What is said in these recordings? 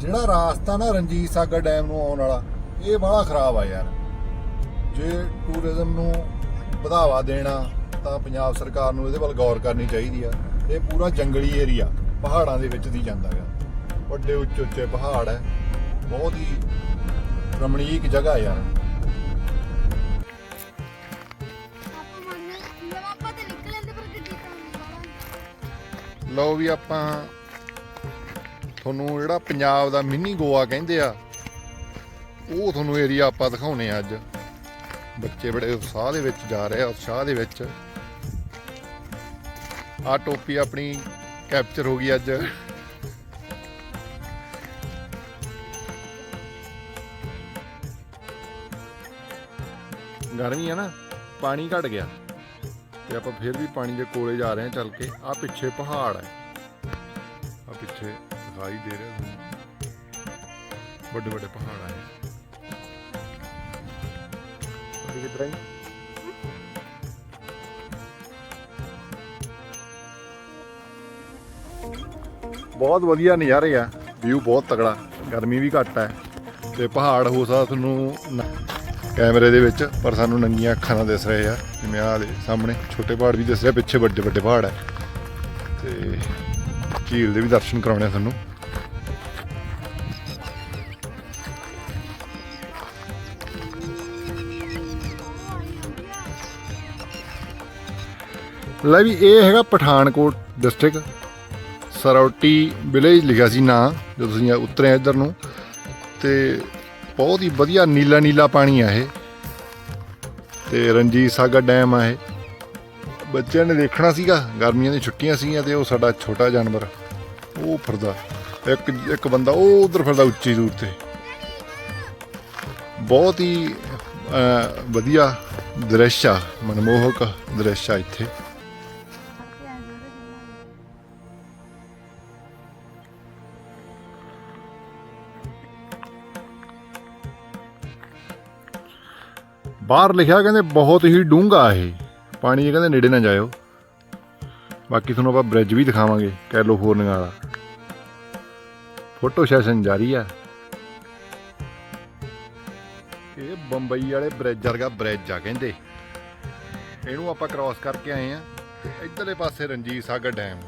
ਜਿਹੜਾ ਰਾਸਤਾ ਨਾ ਰਣਜੀਤ ਸਾਗਰ ਡੈਮ ਨੂੰ ਆਉਣ ਵਾਲਾ ਇਹ ਬੜਾ ਖਰਾਬ ਆ ਯਾਰ। ਜੇ ਟੂਰਿਜ਼ਮ ਨੂੰ ਵਧਾਵਾ ਦੇਣਾ ਤਾਂ ਪੰਜਾਬ ਸਰਕਾਰ ਨੂੰ ਇਹਦੇ ਵੱਲ ਗੌਰ ਕਰਨੀ ਚਾਹੀਦੀ ਆ। ਇਹ ਪੂਰਾ ਜੰਗਲੀ ਏਰੀਆ ਪਹਾੜਾਂ ਦੇ ਵਿੱਚ ਦੀ ਜਾਂਦਾ ਹੈ ਵੱਡੇ ਉੱਚੇ ਉੱਚੇ ਪਹਾੜ ਹੈ ਬਹੁਤ ਹੀ ਰਮਣੀਕ ਜਗ੍ਹਾ ਯਾਰ। ਲਓ ਵੀ ਆਪਾਂ ਤੁਹਾਨੂੰ ਜਿਹੜਾ ਪੰਜਾਬ ਦਾ ਮਿੰਨੀ ਗੋਆ ਕਹਿੰਦੇ ਆ, ਉਹ ਤੁਹਾਨੂੰ ਏਰੀਆ ਆਪਾਂ ਦਿਖਾਉਨੇ ਆ ਅੱਜ। ਬੱਚੇ ਬੜੇ ਉਤਸ਼ਾਹ ਦੇ ਵਿੱਚ ਜਾ ਰਹੇ ਆ, ਉਤਸ਼ਾਹ ਦੇ ਵਿੱਚ। ਆ ਟੋਪੀ ਆਪਣੀ ਕੈਪਚਰ ਹੋ ਗਈ ਅੱਜ। ਗਰਮੀ ਆ ਨਾ, ਪਾਣੀ ਘਟ ਗਿਆ। ਤੇ ਆਪਾਂ ਫਿਰ ਵੀ ਪਾਣੀ ਦੇ ਕੋਲੇ ਜਾ ਰਹੇ ਹਾਂ ਚੱਲ ਕੇ। ਆ ਪਿੱਛੇ ਪਹਾੜ ਹੈ ਆ ਪਿੱਛੇ ਦਿਖਾਈ ਦੇ ਰਿਹਾ ਤੁਹਾਨੂੰ ਵੱਡੇ ਵੱਡੇ ਪਹਾੜ ਆਏ ਕਿਧਰ ਬਹੁਤ ਵਧੀਆ ਨਜ਼ਾਰੇ ਆ। ਵਿਊ ਬਹੁਤ ਤਗੜਾ ਗਰਮੀ ਵੀ ਘੱਟ ਹੈ। ਤੇ ਪਹਾੜ ਹੋ ਸਕਦਾ ਤੁਹਾਨੂੰ ਕੈਮਰੇ ਦੇ ਵਿੱਚ ਪਰ ਸਾਨੂੰ ਨੰਗੀਆਂ ਅੱਖਾਂ ਨਾਲ ਦਿਸ ਰਹੇ ਆ। ਜਿਵੇਂ ਆਹ ਦੇ ਸਾਹਮਣੇ ਛੋਟੇ ਪਹਾੜ ਵੀ ਦਿਸ ਰਹੇ ਪਿੱਛੇ ਵੱਡੇ ਵੱਡੇ ਪਹਾੜ ਹੈ ਤੇ ਝੀਲ ਦੇ ਵੀ ਦਰਸ਼ਨ ਕਰਾਉਣੇ ਆ ਤੁਹਾਨੂੰ। ਲੈ ਵੀ ਇਹ ਹੈਗਾ ਪਠਾਨਕੋਟ ਡਿਸਟ੍ਰਿਕਟ ਸਰੌਟੀ ਵਿਲੇਜ ਲਿਖਿਆ ਸੀ ਨਾਂ ਜਦੋਂ ਤੁਸੀਂ ਉਤਰੇ ਇੱਧਰ ਨੂੰ। ਤੇ ਬਹੁਤ ਹੀ ਵਧੀਆ ਨੀਲਾ ਨੀਲਾ ਪਾਣੀ ਆ ਇਹ। ਤੇ ਰਣਜੀਤ ਸਾਗਰ ਡੈਮ ਆ ਇਹ। ਬੱਚਿਆਂ ਨੇ ਦੇਖਣਾ ਸੀਗਾ, ਗਰਮੀਆਂ ਦੀਆਂ ਛੁੱਟੀਆਂ ਸੀਗੀਆਂ ਤੇ ਉਹ ਸਾਡਾ ਛੋਟਾ ਜਾਨਵਰ, ਉਹ ਫਿਰਦਾ, ਇੱਕ ਇੱਕ ਬੰਦਾ ਉਹ ਉਧਰ ਫਿਰਦਾ ਉੱਚੀ ਦੂਰ ਤੇ। ਬਹੁਤ ਹੀ ਵਧੀਆ ਦ੍ਰਿਸ਼ ਆ, ਮਨਮੋਹਕ ਦ੍ਰਿਸ਼ ਆ ਇੱਥੇ। ਬਾਹਰ ਲਿਖਿਆ ਕਹਿੰਦੇ ਬਹੁਤ ਹੀ ਡੂੰਘਾ ਇਹ। ਪਾਣੀ ਇਹ ਕਹਿੰਦੇ ਨੇੜੇ ਨਾ ਜਾਇਓ। ਬਾਕੀ ਤੁਹਾਨੂੰ ਆਪਾਂ ਬ੍ਰਿਜ ਵੀ ਦਿਖਾਵਾਂਗੇ ਕੈਲੀਫੋਰਨੀਆ ਵਾਲਾ। ਫੋਟੋ ਸੈਸ਼ਨ ਜਾਰੀ ਆ। ਇਹ ਬੰਬਈ ਵਾਲੇ ਬ੍ਰਿਜ ਵਰਗਾ ਬ੍ਰਿਜ ਆ ਕਹਿੰਦੇ। ਇਹਨੂੰ ਆਪਾਂ ਕ੍ਰਾਸ ਕਰਕੇ ਆਏ ਆ, ਤੇ ਇਧਰਲੇ ਪਾਸੇ ਰਣਜੀਤ ਸਾਗਰ ਡੈਮ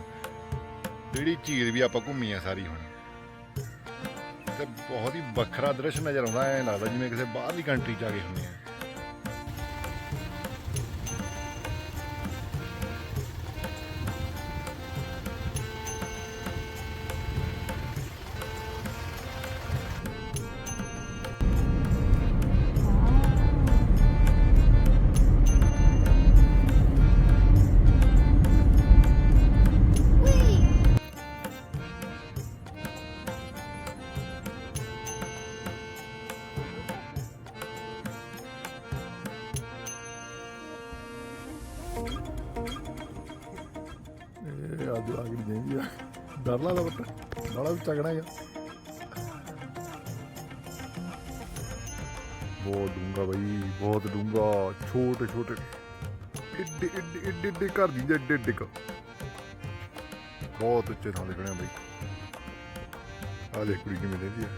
ਜਿਹੜੀ ਝੀਲ ਵੀ ਆਪਾਂ ਘੁੰਮੀ ਆ ਸਾਰੀ ਹੁਣ। ਤੇ ਬਹੁਤ ਹੀ ਵੱਖਰਾ ਦ੍ਰਿਸ਼ ਨਜ਼ਰ ਆਉਂਦਾ, ਐ ਲੱਗਦਾ ਜਿਵੇਂ ਕਿਸੇ ਬਾਹਰਲੀ ਕੰਟਰੀ 'ਚ ਆ ਗਏ ਹੁੰਦੇ ਆ। ਇਹ ਅੱਜ ਆ ਗਈ ਜਾਂਦੀ ਆ ਡਰ ਲੱਗਦਾ ਬੱਟ ਨਾਲਾ ਵੀ ਤਗੜਾ ਆ। ਬਹੁਤ ਡੂੰਗਾ ਬਈ, ਬਹੁਤ ਡੂੰਗਾ ਛੋਟੇ ਛੋਟੇ। ਏਡੇ ਏਡੇ ਏਡੇ ਏਡੇ ਘਰ ਦੀ ਦੇ ਏਡੇ ਏਡੇ ਕੁ। ਬਹੁਤ ਉੱਚੇ ਥਾਂ ਦੇਖਣੇ ਆ ਬਈ। ਆ ਦੇਖ ਕੁੜੀ ਕਿਵੇਂ ਰਹਿੰਦੀ ਆ।